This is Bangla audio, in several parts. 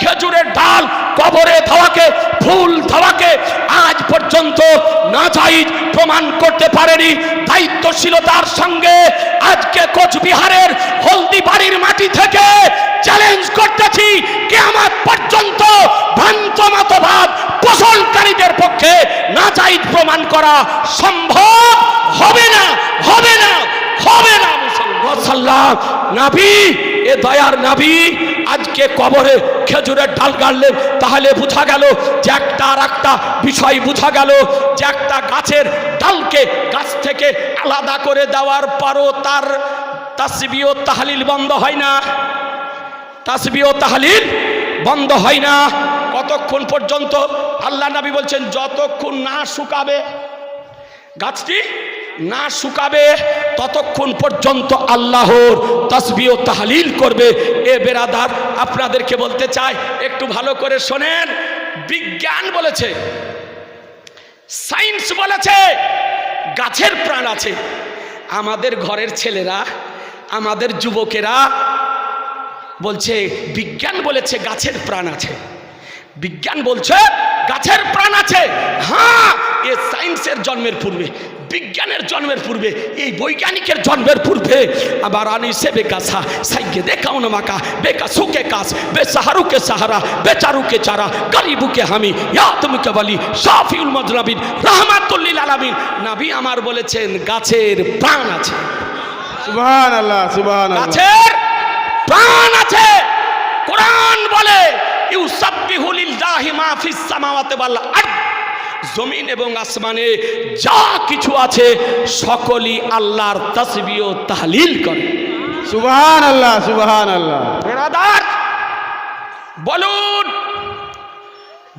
খেজুরের ডাল কবরে ধাওয়াকে, ফুল ধাওয়াকে আজ পর্যন্ত না জায়েজ প্রমাণ করতে পারেনি। দায়িত্বশীলতার সঙ্গে আজকে কোচবিহারের হলদিবাড়ির মাটি থেকে চ্যালেঞ্জ করতেছি। কে আমার পর্যন্ত ভ্রান্ত মতবাদ পোষণকারীদের পক্ষে না জায়েজ প্রমাণ করা সম্ভব হবে না হবে না হবে না, মুসলমান। এ দয়ার নাবি আজকে কবরে খেজুরের ডাল গাড়লেন, তাহলে বোঝা গেল যে একটা আর একটা বিষয় বোঝা গেল যে একটা গাছের ডালকে গাছ থেকে আলাদা করে দেওয়ার পরও তার তাসবি ও তাহলিল বন্ধ হয় না। তাসবি ও তাহলিল বন্ধ হয় না। কতক্ষণ পর্যন্ত আল্লাহ নবী বলছেন, যতক্ষণ না শুকাবে, গাছটি না শুকাবে, ততক্ষণ পর্যন্ত আল্লাহর তসবি ও তাহলিল করবে। এ বেরাদার, আপনাদেরকে বলতে চাই, একটু ভালো করে শোনেন। বিজ্ঞান বলেছে, সায়েন্স বলেছে, গাছের প্রাণ আছে। আমাদের ঘরের ছেলেরা, আমাদের যুবকেরা বলছে, বিজ্ঞান বলেছে গাছের প্রাণ আছে। বিজ্ঞান বলছে, গাছের প্রাণ আছে। হ্যাঁ এ সায়েন্সের জন্মের পূর্বে। বিজ্ঞানের জন্মের পূর্বে এই বৈজ্ঞানিকের জন্মের পূর্বে আবার আনি সে বেকাসা সাইকে দেখাও না মাকা বেকা সুকে কাস বে সাহারুকে সাহারা বেচারুকে চারা গরিবুকে হামি ইয়া তুমকে বলি শাফিউল মজনাবিন রহমাতুল্লিল আলামিন। নাবি আমার বলেছেন গাছের প্রাণ আছে। সুবহান আল্লাহ সুবহান গাছের প্রাণ আছে। কোরআন বলে ইউসাব্বিহু লিল্লাহি মা ফিস সামাওয়াতি ওয়াল আরদ। জমিন এবং আসমানে যা কিছু আছে সকলই আল্লাহর তাসবিহ ও তাহলিল করে। সুবহান আল্লাহ সুবহান আল্লাহ বলুন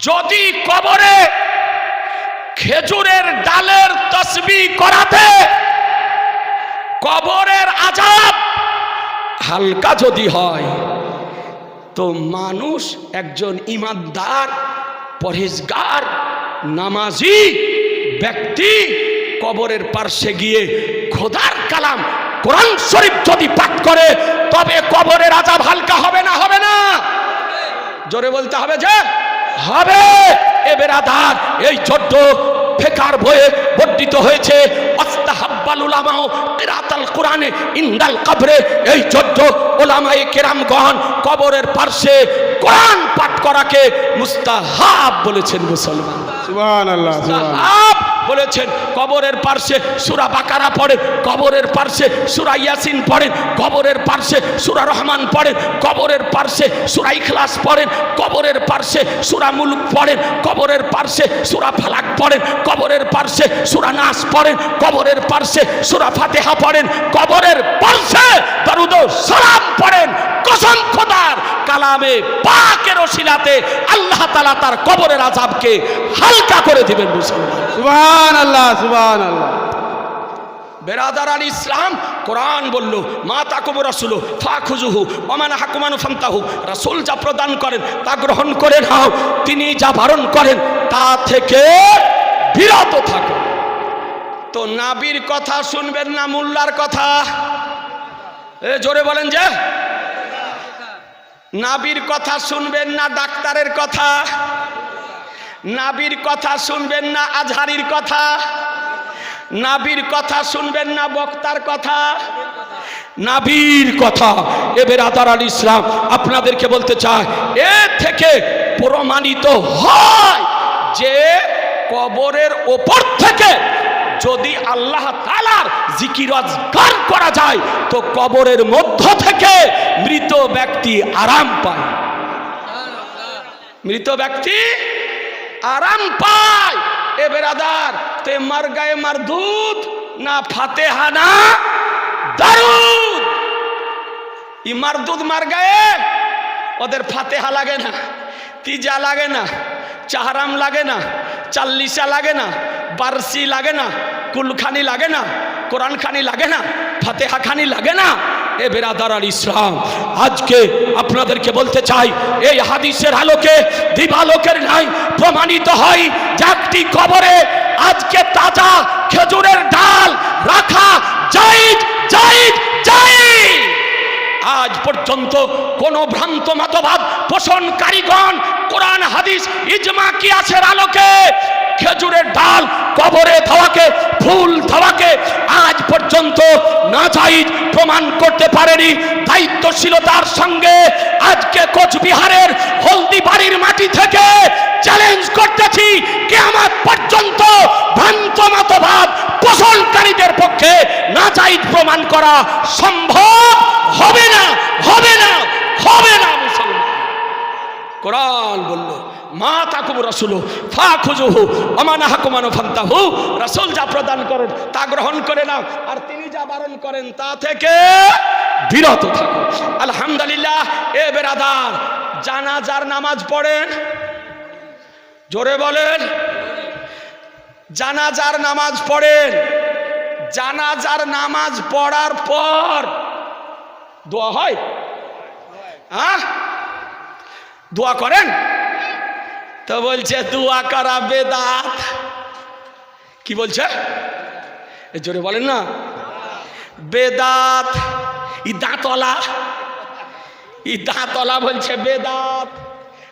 যদি কবরে খেজুরের ডালের তসবি করাতে কবরের আজাব হালকা যদি হয় তো মানুষ একজন ইমানদার পরহেজগার নামাজি ব্যক্তি কবরের পার্শ্বে গিয়ে খোদার কালাম কোরআন শরীফ যদি পাঠ করে, তবে কবরের আজাব হালকা হবে না হবে না? জোরে বলতে হবে যে, হবে। এ বেরাদার, এই ছোট্ট ফেকার বয়ে বর্ধিত হয়েছে অস্তাহাব্বাল উলামাও কিরাতাল কোরআনে ইন্দাল কবরে। এই ছোট্ট ওলামায়ে কেরামগণ কবরের পার্শ্বে কোরআন পাঠ করাকে মুস্তাহাব বলেছেন মুসলমান বলেছেন, কবরের পার্শ্বে সুরা বাকারা পড়েন কবরের পার্শ্বে সুরা ইয়াসিন পড়েন কবরের পার্শ্বে সুরা রহমান পড়েন কবরের পার্শ্বে সুরা ইখলাস পড়েন কবরের পার্শ্বে সুরা মুলুক পড়েন কবরের পার্শ্বে সুরা ফালাক পড়েন কবরের পার্শ্বে সুরা নাস পড়েন কবরের পার্শ্বে সুরা ফাতেহা পড়েন কবরের পার্শ্বে দরুদ ও সালাম পড়েন কসম খোদার কালামে পাকের ওসিলাতে আল্লাহ তাআলা তার কবরের আযাবকে হালকা করে দিবেন মুসলমান। সুবহান আল্লাহ সুবহান আল্লাহ বেরাদারান ইসলাম কোরআন বলল মা তাকুব রাসুল ফা খুজুহু ওমান হাকুমানু ফান্তাহু রাসুল যা প্রদান করেন তা গ্রহণ করে নাও তিনি যা বারণ করেন তা থেকে বিরত থাকো। তো নাবির কথা শুনবেন না মোল্লার কথা? এ জোরে বলেন যে নাবির কথা শুনবেন না ডাক্তারের কথা। নাবির কথা শুনবেন না আজহারির কথা। নাবির কথা শুনবেন না বক্তার কথা। নাবির কথা। এবার আদার আল ইসলাম, আপনাদেরকে বলতে চায় এ থেকে প্রমাণিত হয় যে কবরের ওপর থেকে যদি আল্লাহ তালার জিকিরাজগার করা যায়, তো কবরের মধ্য থেকে মৃত ব্যক্তি আরাম পায়। মৃত ব্যক্তি আরাম পায়। এ বেরাদার, তে মার গায়ে মার দুধ, না ফাতেহা, না দারুদ। ই মার দুধ মার গায়ে, ওদের ফাতেহা লাগে না, তিজা লাগে না, চাহারাম লাগে না, চাল্লিশা লাগে না, বারসি লাগে না, কুলখানি লাগে না কোরআন খানি লাগে না ফাতেহা খানি লাগে না। এ বেরাদার ইসলাম, আজকে আপনাদেরকে বলতে চাই, এই হাদিসের আলোকে দিবালোকের নাই প্রমাণিত হয় যে একটি কবরে আজকে তাজা খেজুরের ডাল রাখা জাইদ জাইদ জাইদ আজ পর্যন্ত কোন ভ্রান্ত মতবাদ পোষণকারীগণ কোরআন হাদিস ইজমা কি আছে আলোকে খেজুরের ডাল, কবরে ধাওয়াকে, ফুল ধাওয়াকে আজ পর্যন্ত না জায়েজ প্রমাণ করতে পারেনি দায়িত্বশীলতার সঙ্গে। আজকে কোচবিহারের হলদিবাড়ির মাটি থেকে চ্যালেঞ্জ করতেছি কে আমার পর্যন্ত ভ্রান্ত মতবাদ পোষণকারীদের পক্ষে না জায়েজ প্রমাণ করা সম্ভব হবে না হবে না হবে না মুসলমান। কোরআন বলল মা তাকুম রসুল ফা খুজুহু অমানা হাকুমানো ফান্তাহু। রসুল যা প্রদান করেন, তা গ্রহণ করে নাও। আর তিনি যা বারণ করেন, তা থেকে বিরত থাকো। আলহামদুলিল্লাহ, এ বেরাদার, জানাজার নামাজ পড়েন? জোরে বলেন। জানাজার নামাজ পড়েন। জানাজার নামাজ পড়ার পর দোয়া হয়? হ্যাঁ? দোয়া করেন? তো বলছে, দোয়া করা বেদাত। কি বলছে? জোরে বলেন না। বেদাত। ই দাঁতলা ই দাঁতলা বলছে, বেদাত।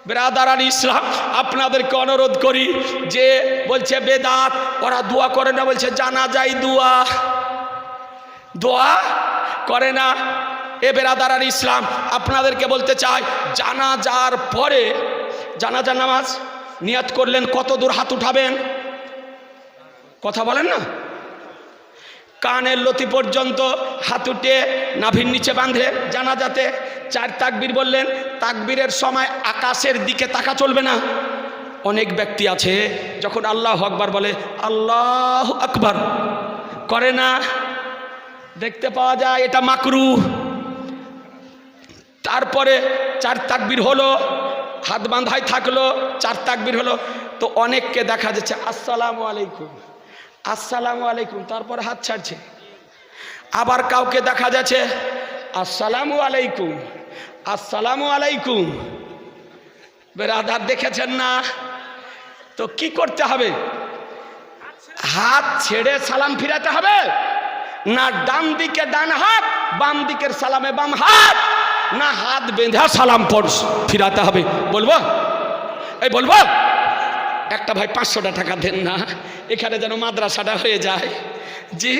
বেরাদার আলী ইসলাম, আপনাদেরকে অনুরোধ করি যে বলছে, বেদাত। ওরা দোয়া করে না, বলছে, জানা যায় দোয়া। দোয়া করে না। এ বেরাদার আলী ইসলাম, আপনাদেরকে বলতে চাই জানাজার পরে জানাজার নামাজ নিয়াত করলেন, কত দূর হাত উঠাবেন? কথা বলেন না? কানের লতি পর্যন্ত হাত উঠে নাভির নিচে বাঁধে জানা যাতে চার তাকবীর বললেন, তাকবীরের সময় আকাশের দিকে তাকা চলবে না। অনেক ব্যক্তি আছে, যখন আল্লাহ আকবার বলে, আল্লাহ আকবার। করে না। দেখতে পাওয়া যায় এটা মাকরু। তারপরে চার তাকবীর হলো হাত বাঁধাই থাকল, চার তাকবীর হলো। তো অনেককে দেখা যাচ্ছে, আসসালামু আলাইকুম আসসালামু আলাইকুম। তারপর হাত ছাড়ছে। আবার কাউকে দেখা যাচ্ছে, আসসালামু আলাইকুম আসসালামু আলাইকুম। বেরাদার দেখেছেন না? তো কি করতে হবে? হাত ছেড়ে সালাম ফিরাতে হবে? না ডান দিকে ডান হাত, বাম দিকের সালামে বাম হাত? না হাত বেঁধে সালাম পর ফিরাতে হবে। বলব? এই বলব? একটা ভাই পাঁচশোটা টাকা দেন না, এখানে যেন মাদ্রাসাটা হয়ে যায়। জি,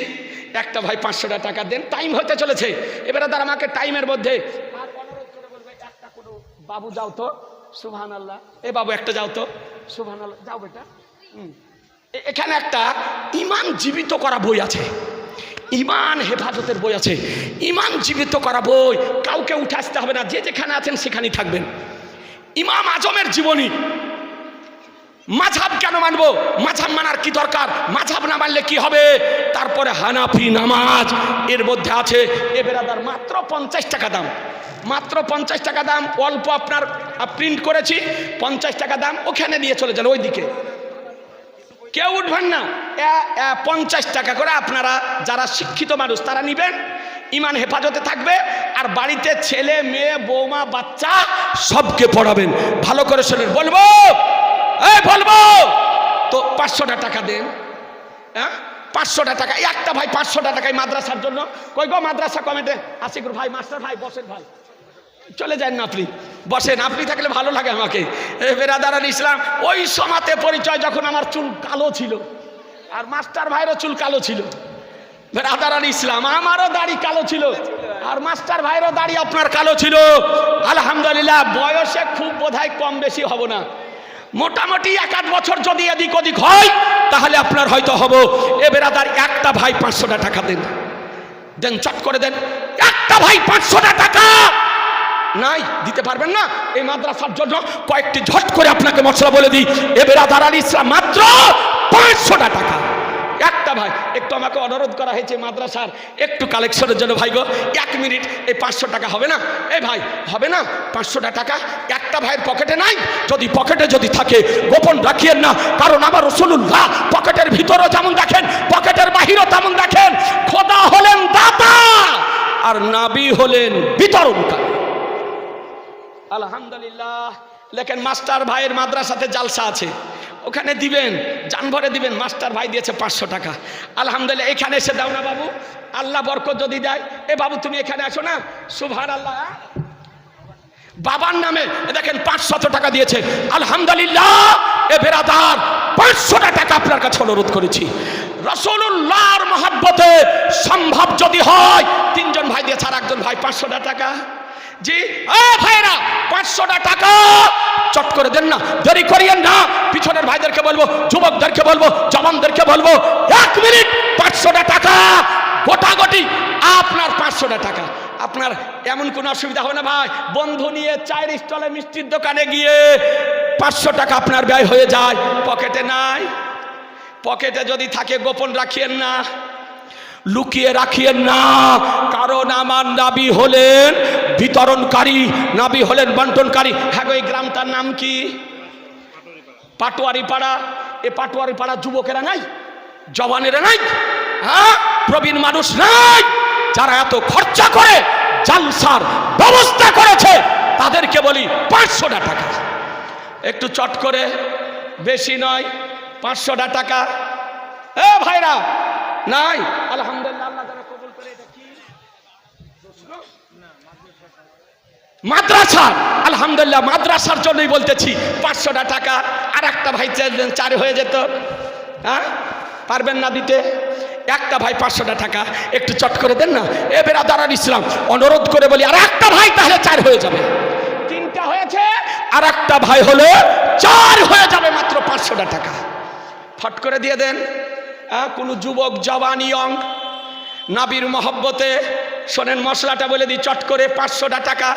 একটা ভাই পাঁচশোটা টাকা দেন টাইম হতে চলেছে। এবারে তার আমাকে টাইমের মধ্যে বাবু, যাও তো। সুবহান আল্লাহ এ বাবু, একটা যাও তো। সুবহান আল্লাহ যাও বেটা। এখানে একটা ইমান জীবিত করা বই আছে। ইমান হেফাজতের বই আছে। ইমান জীবিত করা বই কাউকে উঠে আসতে হবে না। যে যেখানে আছেন সেখানেই থাকবেন। ইমাম আজমের জীবনী। মাঝাব কেন মানবো? মাঝাব মানার কি দরকার? মাঝাব না মানলে কি হবে? তারপরে হানাফি নামাজ। এর মধ্যে আছে এ বেরাদার মাত্র পঞ্চাশ টাকা দাম। মাত্র পঞ্চাশ টাকা দাম। অল্প আপনার প্রিন্ট করেছি। পঞ্চাশ টাকা দাম। ওখানে নিয়ে চলে যান, ওইদিকে। কেউ উঠবেন না। পঞ্চাশ টাকা করে আপনারা যারা শিক্ষিত মানুষ, তারা নিবেন। ইমান হেফাজতে থাকবে আর বাড়িতে ছেলে, মেয়ে, বৌমা, বাচ্চা সবকে পড়াবেন। ভালো করে শোনেন। বলব? বলব? তো পাঁচশোটা টাকা দেন। হ্যাঁ পাঁচশোটা টাকা। একটা ভাই পাঁচশোটা টাকায় মাদ্রাসার জন্য। কই গো, মাদ্রাসা কমিটে আশিকুর ভাই, মাস্টার ভাই বসেন ভাই। চলে যান না আপনি বসেন, আপনি থাকলে ভালো লাগে আমাকে। এ বেরাদার আলী ইসলাম, ওই সমাতে পরিচয় যখন আমার চুল কালো ছিল, আর মাস্টার ভাইয়েরও চুল কালো ছিল। বেরাদার আলী ইসলাম, আমারও দাড়ি কালো ছিল, আর মাস্টার ভাইয়েরও দাড়ি আপনার কালো ছিল। আলহামদুলিল্লাহ, বয়সে খুব বোধহয় কম বেশি হব না। মোটামুটি এক আধ বছর যদি এদিক ওদিক হয়, তাহলে আপনার হয়তো হব। এ বেরাদার, একটা ভাই পাঁচশোটা টাকা দেন। দেন, চট করে দেন, একটা ভাই পাঁচশোটা টাকা। নাই, দিতে পারবেন না। এই মাদ্রাসার জন্য কয়েকটি ঝট করে আপনাকে মশলা বলে দিই। এ বেরাদার আলী ইসলাম মাত্র পাঁচশোটা টাকা। একটা ভাই, একটু আমাকে অনুরোধ করা হয়েছে মাদ্রাসার। একটু কালেকশনের জন্য ভাই গো, এক মিনিট, এই পাঁচশো টাকা হবে না? এ ভাই, হবে না? পাঁচশোটা টাকা একটা ভাইয়ের পকেটে নাই? যদি পকেটে যদি থাকে, গোপন রাখিয়েন না। কারণ আমার রসুল্লাহ পকেটের ভিতরও যেমন দেখেন, পকেটের বাহিরও তেমন দেখেন। খোদা হলেন দাতা, আর নাবি হলেন বিতরণকারী। আলহামদুলিল্লাহ। লেখেন মাস্টার ভাইয়ের মাদ্রাসাতে জালসা আছে। ওখানে দিবেন, জানভরে দিবেন, মাস্টার ভাই দিয়েছে পাঁচশো টাকা। আলহামদুলিল্লাহ, এখানে এসে দাও না বাবু। আল্লাহ বরকত যদি দেয়। এ বাবু, তুমি এখানে আসো না? সুভার আল্লাহ বাবার নামে দেখেন, পাঁচশত টাকা দিয়েছে। আলহামদুলিল্লাহ, এ বেরাদার, পাঁচশোটা টাকা আপনার কাছে অনুরোধ করেছি। রসুল্লাহর মহাব্বতে সম্ভব যদি হয়, তিনজন ভাই দিয়েছে আর একজন ভাই পাঁচশোটা টাকা। জি, এ ভাইরা পাঁচশোটা টাকা চট করে দেন না, দেরি করিয়েন না। পিছনের ভাইদেরকে বলব, যুবকদেরকে বলব, জওয়ানদেরকে বলব, এক মিনিট, পাঁচশোটা টাকা গোটাগটি আপনার পাঁচশোটা টাকা। আপনার এমন কোনো অসুবিধা হবে না ভাই। বন্ধু নিয়ে চায়ের স্টলে মিষ্টির দোকানে গিয়ে পাঁচশো টাকা আপনার ব্যয় হয়ে যায়। পকেটে নাই। পকেটে যদি থাকে, গোপন রাখিয়েন না। লুকিয়ে রাখিয়েন না। কারণ আমার নাবি হলেন বিতরণকারী নাবি হলেন বন্টনকারী। হ্যাঁ এই গ্রামটার নাম কি? পাটোয়ারি পাড়া এ পাটোয়ারি পাড়া যুবকেরা নাই? জওয়ানেরা নাই? হ্যাঁ প্রবীণ মানুষ নাই? যারা এত খরচা করে জালসার ব্যবস্থা করেছে, তাদেরকে বলি পাঁচশোটা টাকা। একটু চট করে, বেশি নয়, পাঁচশোটা টাকা। এ ভাইরা, নাই? আলহামদুলিল্লাহ আল্লাহ যেন কবুল করে এটা কি মাদ্রাসা। আলহামদুলিল্লাহ, মাদ্রাসার জন্যই বলতেছি, পাঁচশোটা টাকা, আর একটা ভাই চার- হয়ে যেত। হ্যাঁ? পারবেন না দিতে? একটা ভাই পাঁচশোটা টাকা, একটু চট করে দেন না। এ বেরাদার ইসলাম, অনুরোধ করে বলি, আর একটা ভাই তাহলে চার হয়ে যাবে। তিনটা হয়েছে, আর একটা ভাই হলো চার হয়ে যাবে মাত্র পাঁচশোটা টাকা। ফট করে দিয়ে দেন। হ্যাঁ কোনো যুবক, জওয়ান, ইয়ং, নাবির মহব্বতে, শোনেন মশলাটা বলে দিই, চট করে পাঁচশোটা টাকা।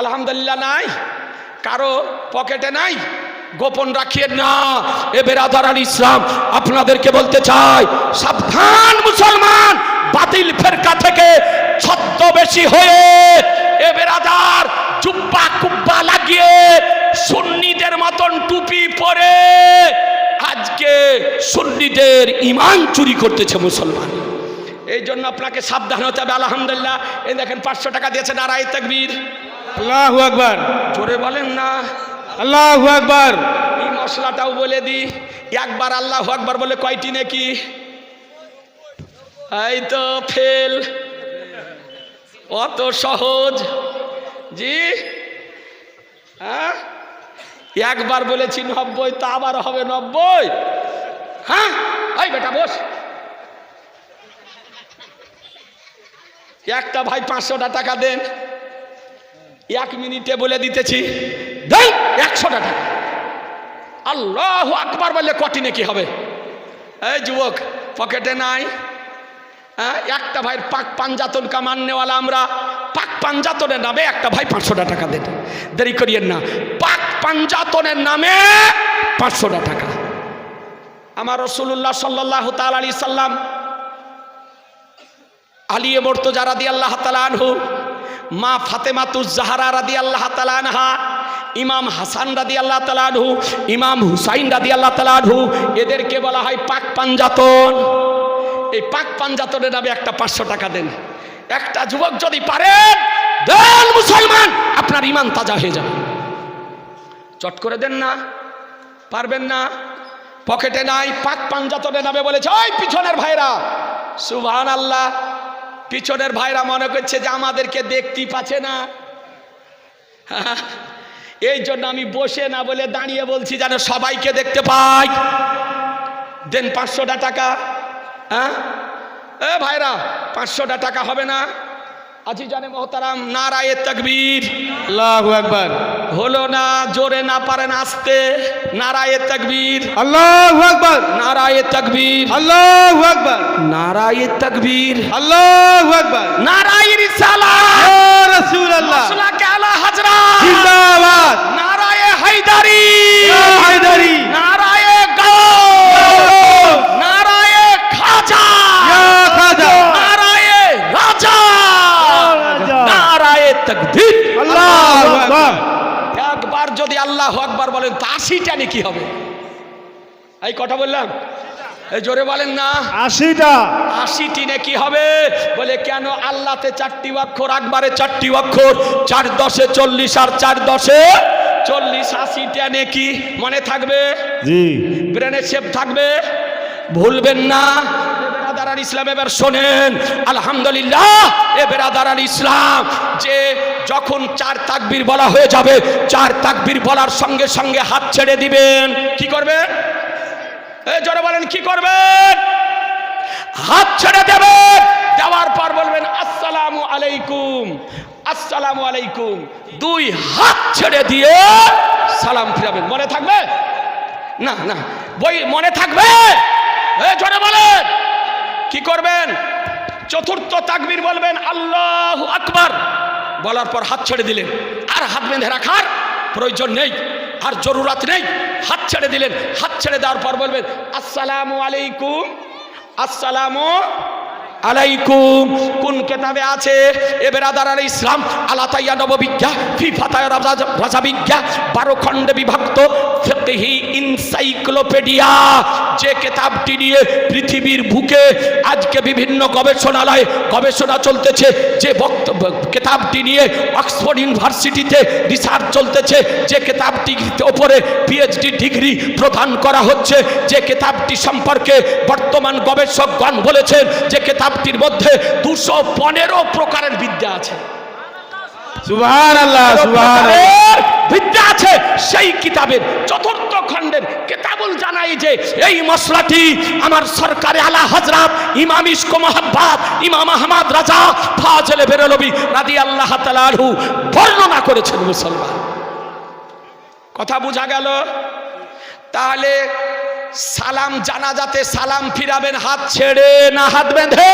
আলহামদুলিল্লাহ নাই। কারও পকেটে নাই। গোপন রাখিয়ে না। এ বেরাদার আল ইসলাম, আপনাদেরকে বলতে চাই, সাবধান মুসলমান, বাতিল ফেরকা থেকে ছদ্মবেশী হয়ে এ বেরাদার জুব্বা কুব্বা লাগিয়ে সুন্নিদের মতন টুপি পরে আজকে সুন্নিদের ইমান চুরি করতেছে মুসলমান। এই জন্য আপনাকে সাবধান হতে হবে, আলহামদুলিল্লাহ। এই দেখেন, পাঁচশো টাকা দিয়েছেন আর আয় তাকবীর। আল্লাহু আকবার। জোরে বলেন না। আল্লাহু আকবার। এই মশলাটাও বলে দি। একবার আল্লাহ একবার বলে কয়টি নাকি? এই তো ফেল। অত সহজ। জি? হ্যাঁ? একবার বলেছি নব্বই তা আবার হবে নব্বই। হ্যাঁ? এই বেটা বস। একটা ভাই পাঁচশোটা টাকা দেন। এক মিনিটে বলে দিতেছি দেন একশোটা টাকা। আল্লাহ আকবার বললে কঠিনে কি হবে? এই যুবক, পকেটে নাই। হ্যাঁ একটা ভাইয়ের পাক পাঞ্জাতন কামান নেওয়ালা আমরা। পাক পাঞ্জাতনের নামে একটা ভাই পাঁচশোটা টাকা দেন। দেরি করিয়েন না। পাক পাঞ্জাতনের নামে পাঁচশোটা টাকা। আমার রসুল্লাহ সাল্লাহ তাল আলী সাল্লাম আলিয়ে মর্তজা রাদি আল্লাহ তালানহু মা ফাতেমাতুজ জাহারা রাদি আল্লাহ তালানহা ইমাম হাসান রাদি আল্লাহ তালানহু ইমাম হুসাইন রাদি আল্লাহ তালানহু এদেরকে বলা হয় পাক পাঞ্জাতন। এই পাক পাঞ্জাতনের নামে একটা পাঁচশো টাকা দেন। একটা যুবক যদি পারেন দেন মুসলমান, আপনার ইমান তাজা হয়ে যাবে। চট করে দেন না, পারবেন না। পকেটে নাই, পাক পাঞ্জাতনে নামে বলেছে, ওই পিছনের ভাইরা সুবহান আল্লাহ পিছনের ভাইরা মনে করছে যে আমাদেরকে দেখতেই পাচ্ছে না। এই জন্য আমি বসে না বলে দাঁড়িয়ে বলছি যেন সবাইকে দেখতে পাই। দেন পাঁচশোটা টাকা। হ্যাঁ? এ ভাইরা, পাঁচশোটা টাকা হবে না। আজি জানে মোহতারাম নারায়ের তকবীর। আল্লাহু আকবার। হলো না জোরে না পারেন আসতে। নারায়ে তকবীর। আল্লাহু আকবার। নারায়ে তকবীর। আল্লাহু আকবার। নারায়ে তকবীর। আল্লাহু আকবার। নারায়ে রিসালা ইয়া রাসূলুল্লাহ। মশলা কে আলা হাজরা জিন্দাবাদ। নারায়ে হায়দারি। ইয়া হায়দারি। নারায়ে গো নারায়ে খাজা। ইয়া খাজা। নারায়ে রাজা। রাজা। নারায়ে তকবীর। আল্লাহু আকবার। একবার যদি আল্লাহ আকবার বলেন তা আশিটা নাকি হবে? এই কথা বললাম? এই জোরে বলেন না। আশিটা। আশিটি নাকি হবে? বলে কেন আল্লাহতে চারটি অক্ষর আকবারে চারটি অক্ষর? চার দশে চল্লিশ আর চার দশে চল্লিশ। আশিটা নাকি মনে থাকবে? জি। ব্রেনে শেপ থাকবে? ভুলবেন না। বেরাদার ইসলাম এবার শোনেন। আলহামদুলিল্লাহ এ বেরাদার ইসলাম যে যখন চার তাকবীর বলা হয়ে যাবে, চার তাকবীর বলার সঙ্গে সঙ্গে হাত ছেড়ে দিবেন। কি করবেন? এই জোরে বলেন, কি করবেন? হাত ছেড়ে দেবেন। দেওয়ার পর বলবেন, আসসালামু আলাইকুম আসসালামু আলাইকুম। দুই হাত ছেড়ে দিয়ে সালাম ফিরাবেন। মনে থাকবে? না না। বই, মনে থাকবে? জোরে বলেন। কি করবেন? চতুর্থ তাকবীর বলবেন, আল্লাহ আকবার। বলার পর হাত ছেড়ে দিলেন। আর হাত বেঁধে রাখার প্রয়োজন নেই, আর জরুরাত নেই। হাত ছেড়ে দিলেন, হাত ছেড়ে দেওয়ার পর বলবেন, আসসালামু আলাইকুম, আসসালামু আলাইকুম। কোন কেতাবে আছে, এ বেরাদার আল ইসলাম আলা তাইয়া নববিজ্ঞা, ফি ফাতায় রাজা রাজা বিজ্ঞা, বারো খণ্ডে বিভক্ত ফিকহি ইনসাইক্লোপিডিয়া। যে কেতাবটি নিয়ে পৃথিবীর বুকে আজকে বিভিন্ন গবেষণালয়ে, গবেষণা চলতেছে, যে বক্তব্য কেতাবটি নিয়ে অক্সফোর্ড ইউনিভার্সিটিতে রিসার্চ চলতেছে, যে কেতাবটির ওপরে পিএইচডি ডিগ্রি প্রদান করা হচ্ছে, যে কেতাবটি সম্পর্কে বর্তমান গবেষকগণ বলেছেন, যে কেতাবটির মধ্যে দুশো পনেরো প্রকারের বিদ্যা আছে। বিদ্যা আছে। সেই কিতাবের চতুর্থ খণ্ডের কেতাবুল জানাই যে এই মশলাটি আমার সরকারে আলা হজরত ইমাম ইসকো মোহাব্বাত ইমাম আহমদ রাজা ফাজলে বেরলবি রাদি আল্লাহ তালাহু বর্ণনা করেছেন মুসলমান। কথা বোঝা গেল? তাহলে সালাম জানাজাতে সালাম ফিরাবেন হাত ছেড়ে না হাত বেঁধে।